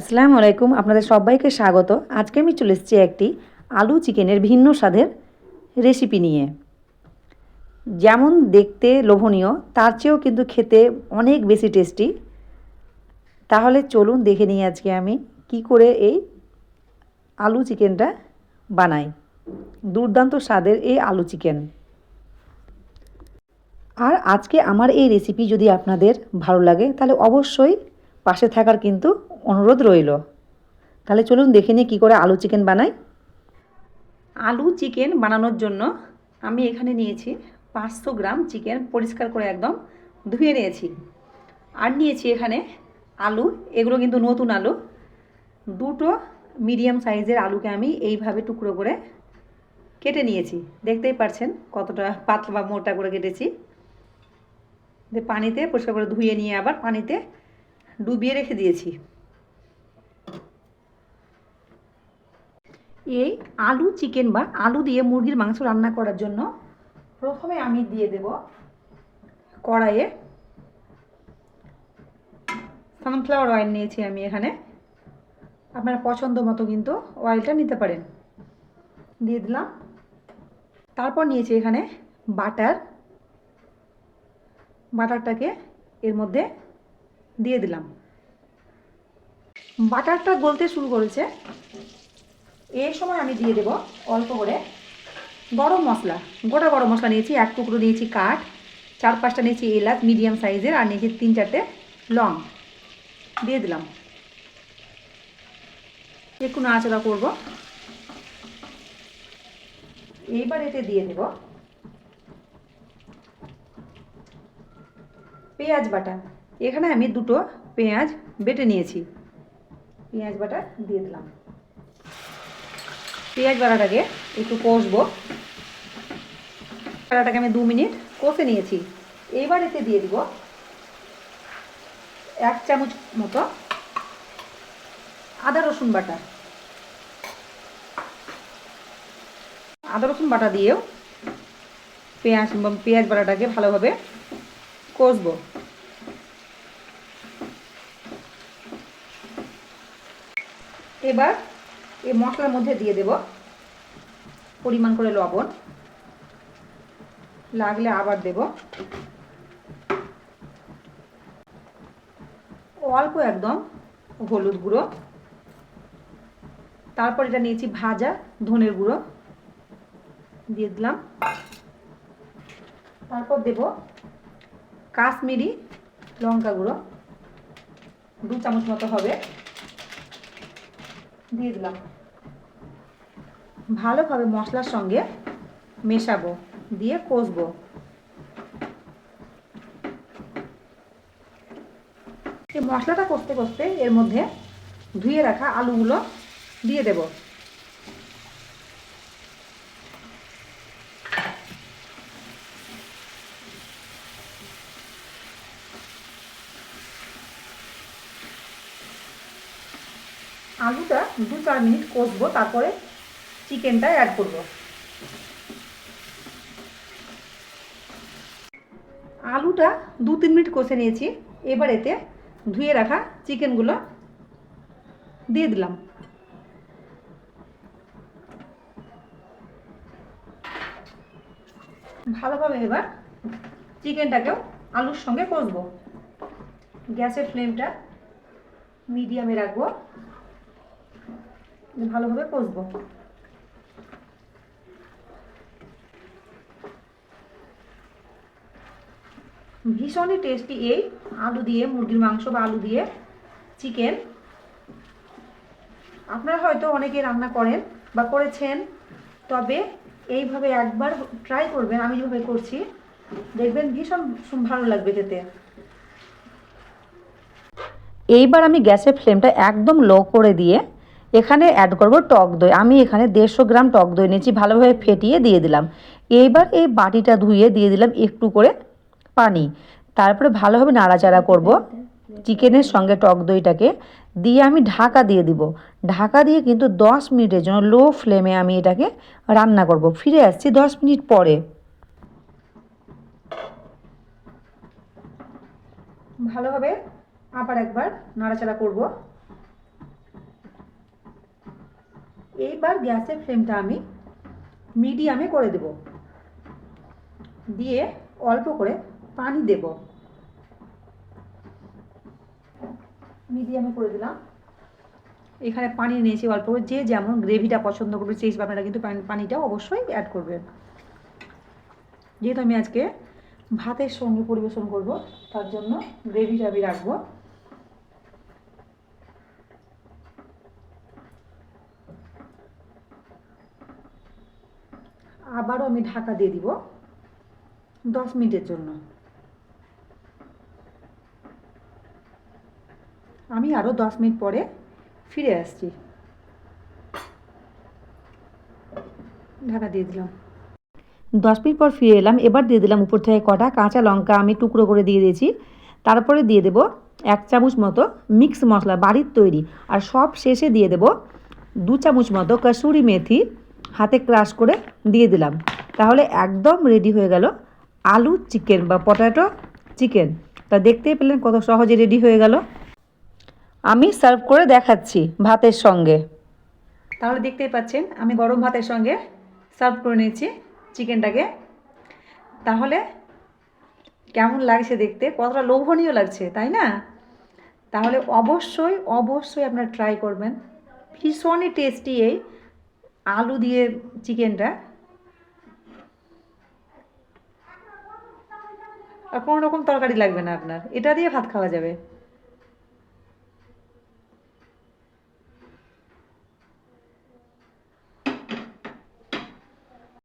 আসসালামু আলাইকুম, আপনাদের সবাইকে স্বাগত। আজকে আমি চলে এসেছি একটি আলু চিকেনের ভিন্ন স্বাদের রেসিপি নিয়ে। যেমন দেখতে লোভনীয়, তার চেয়েও কিন্তু খেতে অনেক বেশি টেস্টি তাহলে চলুন দেখে নিই আজকে আমি কি করে এই আলু চিকেনটা বানাই। দুর্দান্ত স্বাদের এই আলু চিকেন। আর আজকে আমার এই রেসিপি যদি আপনাদের ভালো লাগে, তাহলে অবশ্যই পাশে থাকার কিন্তু অনুরোধ রইল। তাহলে চলুন দেখে নিই কী করে আলু চিকেন বানাই। আলু চিকেন বানানোর জন্য আমি এখানে নিয়েছি পাঁচশো গ্রাম চিকেন পরিষ্কার করে একদম ধুয়ে নিয়েছি। আর নিয়েছি এখানে আলু, এগুলো কিন্তু নতুন আলু। দুটো মিডিয়াম সাইজের আলুকে আমি এইভাবে টুকরো করে কেটে নিয়েছি। দেখতেই পারছেন কতটা পাতলা বা মোটা করে কেটেছি। পানিতে পরিষ্কার করে ধুয়ে নিয়ে আবার পানিতে ডুবিয়ে রেখে দিয়েছি। এই আলু চিকেন বা আলু দিয়ে মুরগির মাংস রান্না করার জন্য প্রথমে আমি দিয়ে দেব কড়াইয়ে সানফ্লাওয়ার অয়েল নিয়েছি আমি এখানে। আপনার পছন্দ মতো কিন্তু অয়েলটা নিতে পারেন। দিয়ে দিলাম। তারপর নিয়েছি এখানে বাটার বাটারটাকে এর মধ্যে দিয়ে দিলাম। বাটারটা গলতে শুরু করেছে। এই সময় আমি দিয়ে দেব অল্প করে গরম মশলা। গোটা গরম মশলা নিয়েছি, এক টুকরো নিয়েছি কাঠ চার পাঁচটা নিয়েছি এলাচ মিডিয়াম সাইজের আর নিয়েছি তিন চারটে লং। দিয়ে দিলাম। একটু নাড়াচাড়া করব। এইবার এতে দিয়ে দেব পেঁয়াজ বাটা। এখানে আমি দুটো পেঁয়াজ বেটে নিয়েছি। পেঁয়াজ বাটা দিয়ে দিলাম। পেঁয়াজ বাটাটাকে একটু কষবো। বাটাটাকে আমি দু মিনিট কষে নিয়েছি। এবার এতে দিয়ে দিব এক চামচ মতো আদা রসুন বাটা। আদা রসুন বাটা দিয়েও পেঁয়াজ পেঁয়াজ বাটাটাকে ভালোভাবে কষবো। এবার এই মশলার মধ্যে দিয়ে দেব পরিমাণ করে লবণ। লাগলে আবার দেব। অল্প একদম হলুদ গুঁড়ো। তারপর এটা নিয়েছি ভাজা ধনের গুঁড়ো। দিয়ে দিলাম। তারপর দেব কাশ্মীরি লঙ্কা গুঁড়ো। দু চামচ মতো হবে। দিয়ে দিলাম। ভালোভাবে মশলার সঙ্গে মেশাবো, দিয়ে কষবো। মশলাটা কষতে কষতে এর মধ্যে ধুয়ে রাখা আলুগুলো দিয়ে দেব। আলুটা দু চার মিনিট কষবো, তারপরে চিকেনটা অ্যাড করব। আলুটা দু তিন মিনিট কষে নিয়েছি, এবার এতে ধুয়ে রাখা চিকেনগুলো দিয়ে দিলাম। ভালোভাবে এবার চিকেনটাকেও আলুর সঙ্গে কষবো। গ্যাসের ফ্লেমটা মিডিয়ামে রাখব। ভালোভাবে কষবো। ভীষণই টেস্টি এই আলু দিয়ে, মুরগির মাংস বা আলু দিয়ে চিকেন আপনারা হয়তো অনেকে রান্না করেন বা করেছেন, তবে এইভাবে একবার ট্রাই করবেন, আমি যেভাবে করছি, দেখবেন ভীষণ ভালো লাগবে খেতে। এইবার আমি গ্যাসের ফ্লেমটা একদম লো করে দিয়ে এখানে অ্যাড করব টক দই। আমি এখানে দেড়শো গ্রাম টক দই নিয়েছি, ভালোভাবে ফেটিয়ে দিয়ে দিলাম। এইবার এই বাটিটা ধুয়ে দিয়ে দিলাম একটু করে পানি। তারপরে ভালোভাবে নাড়াচাড়া করব চিকেনের সঙ্গে টক দইটাকে। দিয়ে আমি ঢাকা দিয়ে দিব। ঢাকা দিয়ে কিন্তু দশ মিনিটের জন্য লো ফ্লেমে আমি এটাকে রান্না করব। ফিরে আসছি দশ মিনিট পরে। ভালোভাবে আবার একবার নাড়াচাড়া করব। এইবার গ্যাসের ফ্লেমটা আমি মিডিয়ামে করে দেব। দিয়ে অল্প করে পানি দেব। মিডিয়ামে করে দিলাম। এখানে পানি নিয়েছি অল্প করে। যে যেমন গ্রেভিটা পছন্দ করবে, সেই হিসেবে আপনারা কিন্তু পানি- পানিটা অবশ্যই অ্যাড করবেন। যেহেতু আমি আজকে ভাতের সঙ্গে পরিবেশন করব, তার জন্য গ্রেভিটা আমি রাখব। আবারও আমি ঢাকা দিয়ে দিব দশ মিনিটের জন্য। আমি আরও দশ মিনিট পরে ফিরে আসছি। ঢাকা দিয়ে দিলাম। দশ মিনিট পর ফিরে এলাম। এবার দিয়ে দিলাম উপর থেকে কটা কাঁচা লঙ্কা আমি টুকরো করে দিয়ে দিয়েছি। তারপরে দিয়ে দেব এক চামচ মতো মিক্স মশলা, বাড়ির তৈরি। আর সব শেষে দিয়ে দেব দু চামচ মতো কসুরি মেথি। হাতে ক্রাশ করে দিয়ে দিলাম। তাহলে একদম রেডি হয়ে গেল আলু চিকেন বা পটাটো চিকেন তা দেখতেই পেলেন কত সহজে রেডি হয়ে গেল। আমি সার্ভ করে দেখাচ্ছি ভাতের সঙ্গে। তাহলে দেখতেই পাচ্ছেন, আমি গরম ভাতের সঙ্গে সার্ভ করে নিয়েছি চিকেনটাকে তাহলে কেমন লাগছে দেখতে? কতটা লোভনীয় লাগছে, তাই না? তাহলে অবশ্যই অবশ্যই আপনারা ট্রাই করবেন। ভীষণই টেস্টি এই। আলু দিয়ে চিকেনটা। আর কোনো রকম তরকারি লাগবে না আপনার। এটা দিয়ে ভাত খাওয়া যাবে।